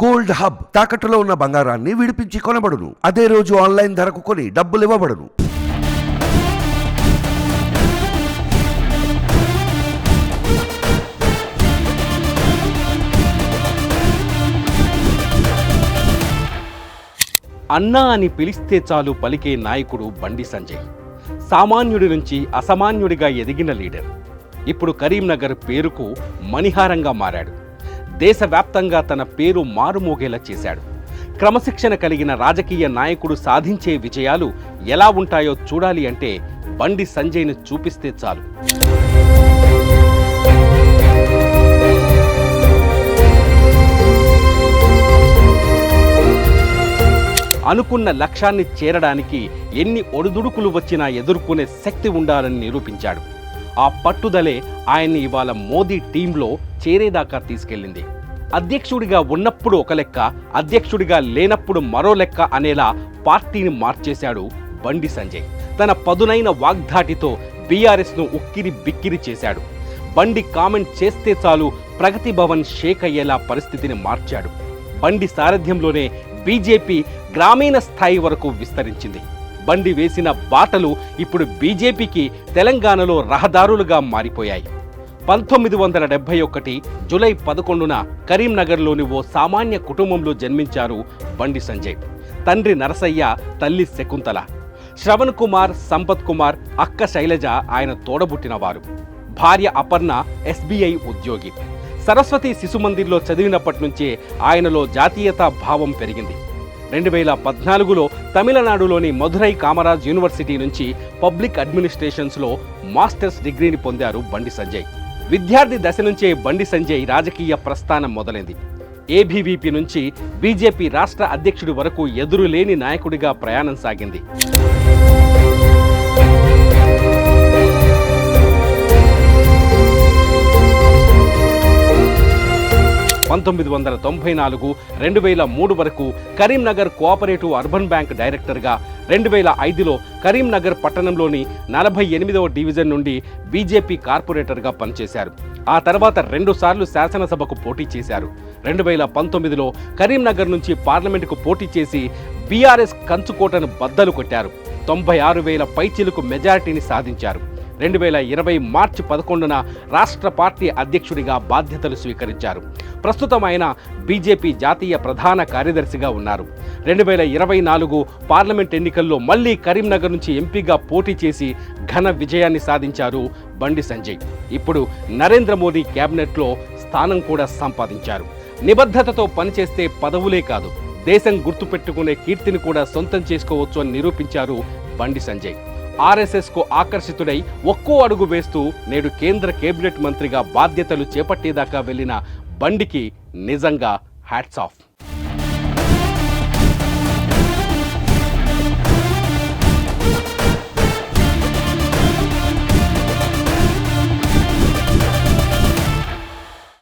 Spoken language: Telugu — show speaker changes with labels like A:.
A: గోల్డ్ హబ్ తాకట్టులో ఉన్న బంగారాన్ని విడిపించి కొనబడును. అదే రోజు ఆన్లైన్ ధరకు కొని డబ్బులు ఇవ్వబడును.
B: అన్నా అని పిలిస్తే చాలు పలికే నాయకుడు బండి సంజయ్. సామాన్యుడి నుంచి అసామాన్యుడిగా ఎదిగిన లీడర్. ఇప్పుడు కరీంనగర్ పేరుకు మణిహారంగా మారాడు. దేశవ్యాప్తంగా తన పేరు మారుమోగేలా చేశాడు. క్రమశిక్షణ కలిగిన రాజకీయ నాయకుడు సాధించే విజయాలు ఎలా ఉంటాయో చూడాలి అంటే బండి సంజయ్ను చూపిస్తే చాలు. అనుకున్న లక్ష్యాన్ని చేరడానికి ఎన్ని ఒడిదుడుకులు వచ్చినా ఎదుర్కొనే శక్తి ఉండాలని నిరూపించాడు. ఆ పట్టుదలే ఆయన్ని ఇవాళ మోదీ టీంలో చేరేదాకా తీసుకెళ్ళింది. అధ్యక్షుడిగా ఉన్నప్పుడు ఒక లెక్క అధ్యక్షుడిగా లేనప్పుడు మరో లెక్క అనేలా పార్టీని మార్చేశాడు బండి సంజయ్. తన పదునైన వాగ్ధాటితో బీఆర్ఎస్ను ఉక్కిరి బిక్కిరి చేశాడు. బండి కామెంట్ చేస్తే చాలు ప్రగతి భవన్ షేక్ అయ్యేలా పరిస్థితిని మార్చాడు. బండి సారథ్యంలోనే బీజేపీ గ్రామీణ స్థాయి వరకు విస్తరించింది. బండి వేసిన బాటలు ఇప్పుడు బీజేపీకి తెలంగాణలో రహదారులుగా మారిపోయాయి. పంతొమ్మిది వందల డెబ్బై ఒకటి జులై పదకొండున కరీంనగర్లోని ఓ సామాన్య కుటుంబంలో జన్మించారు బండి సంజయ్. తండ్రి నరసయ్య తల్లి శకుంతల. శ్రవణ్ కుమార్ సంపత్ కుమార్ అక్క శైలజ ఆయన తోడబుట్టినవారు. భార్య అపర్ణ ఎస్బీఐ ఉద్యోగి. సరస్వతి శిశు మందిర్లో చదివినప్పటి నుంచే ఆయనలో జాతీయతా భావం పెరిగింది. రెండు వేల పద్నాలుగులో తమిళనాడులోని మధురై కామరాజ్ యూనివర్సిటీ నుంచి పబ్లిక్ అడ్మినిస్ట్రేషన్స్లో మాస్టర్స్ డిగ్రీని పొందారు బండి సంజయ్. విద్యార్థి దశ నుంచే బండి సంజయ్ రాజకీయ ప్రస్థానం మొదలైంది. ఏబీవీపీ నుంచి బీజేపీ రాష్ట్ర అధ్యక్షుడి వరకు ఎదురులేని నాయకుడిగా ప్రయాణం సాగింది. పంతొమ్మిది వందల తొంభై నాలుగు రెండు వేల మూడు వరకు కరీంనగర్ కోఆపరేటివ్ అర్బన్ బ్యాంక్ డైరెక్టర్గా రెండు వేల ఐదులో కరీంనగర్ పట్టణంలోని నలభై ఎనిమిదవ డివిజన్ నుండి బీజేపీ కార్పొరేటర్గా పనిచేశారు. ఆ తర్వాత రెండుసార్లు శాసనసభకు పోటీ చేశారు. రెండు వేల పంతొమ్మిదిలో కరీంనగర్ నుంచి పార్లమెంటుకు పోటీ చేసి బీఆర్ఎస్ కంచుకోటను బద్దలు కొట్టారు. తొంభై ఆరు వేల పైచిలకు మెజారిటీని సాధించారు. రెండు వేల ఇరవై మార్చి పదకొండున రాష్ట్ర పార్టీ అధ్యక్షుడిగా బాధ్యతలు స్వీకరించారు. ప్రస్తుతం ఆయన బీజేపీ జాతీయ ప్రధాన కార్యదర్శిగా ఉన్నారు. రెండు వేల ఇరవై నాలుగు పార్లమెంట్ ఎన్నికల్లో మళ్ళీ కరీంనగర్ నుంచి ఎంపీగా పోటీ చేసి ఘన విజయాన్ని సాధించారు బండి సంజయ్. ఇప్పుడు నరేంద్ర మోదీ కేబినెట్లో స్థానం కూడా సంపాదించారు. నిబద్ధతతో పనిచేస్తే పదవులే కాదు దేశం గుర్తుపెట్టుకునే కీర్తిని కూడా సొంతం చేసుకోవచ్చు అని నిరూపించారు బండి సంజయ్. ఆర్ఎస్ఎస్కు ఆకర్షితుడై ఒక్కో అడుగు వేస్తూ నేడు కేంద్ర కేబినెట్ మంత్రిగా బాధ్యతలు చేపట్టేదాకా వెళ్ళిన బండికి నిజంగా హ్యాట్స్ ఆఫ్